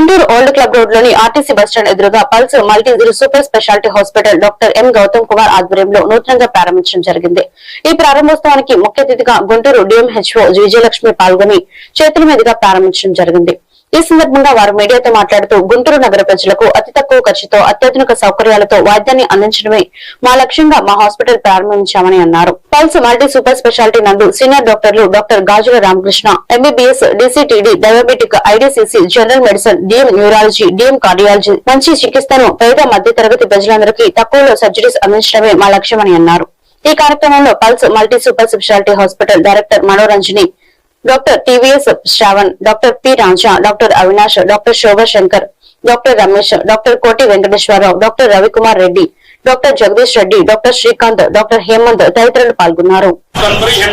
Guntur old club రోడ్లోని RTC bus stand ఎదురుగా pulse multi super speciality hospital doctor M Gautam Kumar ఆధ్వర్యంలో నూతనంగా ప్రారంభించడం జరిగింది. ఈ ప్రారంభోత్సవానికి ముఖ్య అతిథిగా గుంటూరు డిఎంహెచ్ఓ విజయలక్ష్మి పాల్గొని చేతుల మీదుగా ప్రారంభించడం జరిగింది. ఈ సందర్భంగా వారు మీడియాతో మాట్లాడుతూ గుంటూరు నగర ప్రజలకు అతి తక్కువ ఖర్చుతో అత్యాధునిక సౌకర్యాలతో వైద్యాన్ని అందించడమే మా లక్ష్యంగా మా హాస్పిటల్ ప్రారంభించామని అన్నారు. పల్స్ మల్టీ సూపర్ స్పెషాలిటీ నందు సీనియర్ డాక్టర్లు doctor Gajula Ramakrishna MBBS DCTD diabetic IDCC general medicine DM neurology DM cardiology మంచి చికిత్సను పేద మధ్య తరగతి ప్రజలందరికీ తక్కువలో సర్జరీస్ అందించడమే మా లక్ష్యమని అన్నారు. ఈ కార్యక్రమంలో pulse multi super speciality hospital director Manoranjani doctor TVS Sravan doctor P Raja doctor Avinash doctor Shobha Shankar doctor Ramesh doctor Koti Venkateswara Rao doctor Ravikumar Reddy doctor Jagadish Reddy doctor Srikanth doctor Hemanth తదితరులు పాల్గొన్నారు సంపృశం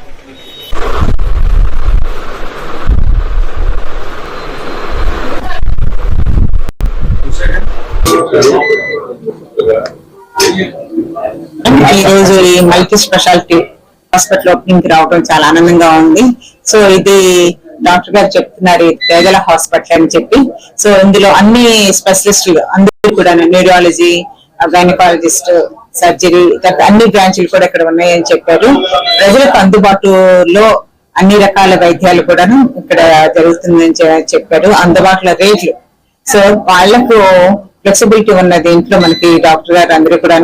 ఈరోజు ఈ multi speciality hospital opening రావడం చాలా ఆనందంగా ఉంది. So ఇది doctor గారు చెప్తున్నారు తేజల పేదల హాస్పిటల్ అని చెప్పి. సో ఇందులో అన్ని స్పెషలిస్టులు అందరూ కూడా న్యూరాలజీ గైనకాలజిస్ట్ సర్జరీ అన్ని బ్రాంచ్లు కూడా ఇక్కడ ఉన్నాయని చెప్పారు. ప్రజలకు అందుబాటులో అన్ని రకాల వైద్యాలు కూడాను ఇక్కడ జరుగుతుందని చెప్పారు. అందుబాటులో రేట్లు. సో వాళ్ళకు ఫ్లెక్సిబిలిటీ ఉన్న దీంట్లో మనకి డాక్టర్ గారు అందరూ కూడా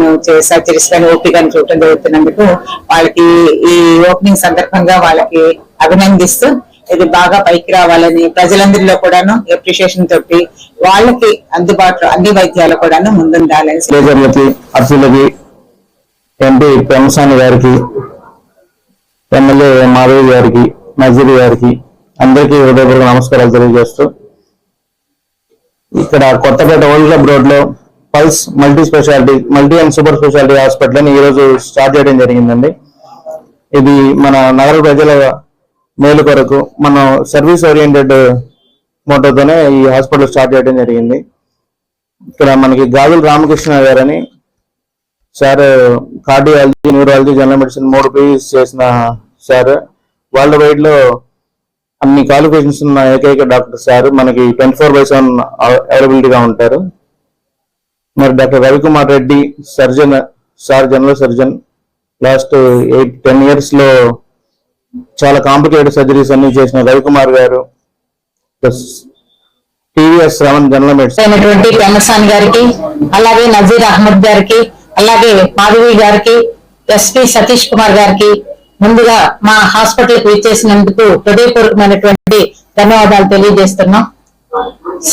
సర్జరీస్ కానీ ఓపీ కానీ చూడటం జరుగుతున్నందుకు వాళ్ళకి ఈ ఓపెనింగ్ సందర్భంగా వాళ్ళకి అభినందిస్తూ ఇది బాగా పైకి రావాలని ప్రజలందరిలో కూడాను అప్రిషియేషన్ తోటి వాళ్ళకి అందుబాటులో అన్ని వైద్యాలు కూడాను ముందుండాలని అర్జులకి ఎంపీ పెంసాని గారికి ఎమ్మెల్యే మాధవి గారికి నజీర్ గారికి అందరికీ హృదయపూర్వక నమస్కారాలు తెలియజేస్తూ ఇక్కడ కొత్తపేట ఓల్డ్ క్లబ్ రోడ్లో pulse multi speciality multi and super speciality hospital అని ఈ రోజు స్టార్ట్ చేయడం జరిగిందండి. ఇది మన నగర ప్రజల మేలు కొరకు మనం సర్వీస్ ఓరియంటెడ్ మోటోతోనే ఈ హాస్పిటల్ స్టార్ట్ చేయడం జరిగింది. ఇక్కడ మనకి గాజుల రామకృష్ణ గారని sir cardiology neurology general medicine మూడు పీజీస్ చేసిన సార్. వరల్డ్ వైడ్లో అన్ని క్వాలిఫికేషన్స్ ఉన్న ఏకైక డాక్టర్ సార్ మనకి ట్వంటీ ఫోర్ బై సెవెన్ అవైలబిలిటీగా ఉంటారు. మరి doctor Ravikumar Reddy surgeon sir general surgeon last eight ten ఇయర్స్లో చాలా కాంప్లికేటెడ్ సర్జరీస్ అన్ని చేసిన Ravikumar garu plus TVS Raman general medicine అయినటువంటి గారికి అలాగే నజీర్ అహ్మద్ గారికి అలాగే మాధవి గారికి ఎస్పి సతీష్ కుమార్ గారికి ముందుగా మా హాస్పిటల్కి ఇచ్చేసినందుకు హృదయపూర్వకమైనటువంటి ధన్యవాదాలు తెలియజేస్తున్నాం.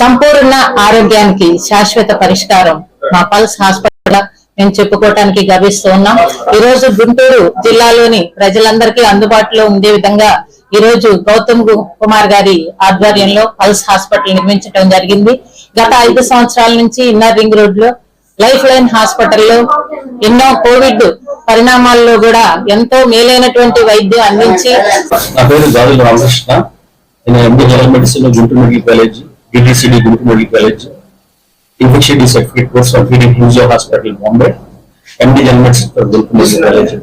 సంపూర్ణ ఆరోగ్యానికి శాశ్వత పరిష్కారం మా పల్స్ హాస్పిటల్ మేము చెప్పుకోవటానికి గర్విస్తూ ఉన్నాం. ఈ రోజు గుంటూరు జిల్లాలోని ప్రజలందరికీ అందుబాటులో ఉండే విధంగా ఈ రోజు గౌతమ్ కుమార్ గారి ఆధ్వర్యంలో పల్స్ హాస్పిటల్ నిర్మించడం జరిగింది. గత ఐదు సంవత్సరాల నుంచి ఇన్నర్ రింగ్ రోడ్లో లైఫ్ లైన్ హాస్పిటల్లో ఎన్నో కోవిడ్ పరిణామాల్లో కూడా ఎంతో మేలైనటువంటి వైద్యం అందించి నా పేరు జాదుల రామకృష్ణ. నేను MD general medicine Guntur medical college DTCD Guntur medical college infection certificate course of హ్యూజియా hospital Bombay MD general medicine Guntur medical college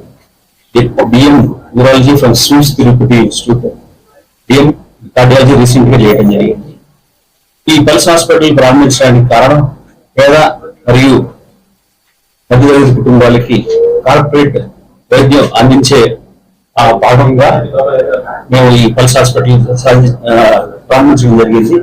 DM neurology from SVIMS Tirupati institute DM cardiology రీసెంట్గా చేయడం జరిగింది. ఈ పల్స్ హాస్పిటల్ ప్రారంభించడానికి కారణం పేద మరియు మధ్యతరగతి కుటుంబాలకి కార్పొరేట్ వైద్యం అందించే ఆ భాగంగా మేము ఈ పల్స్ హాస్పిటల్ ప్రారంభించడం జరిగింది.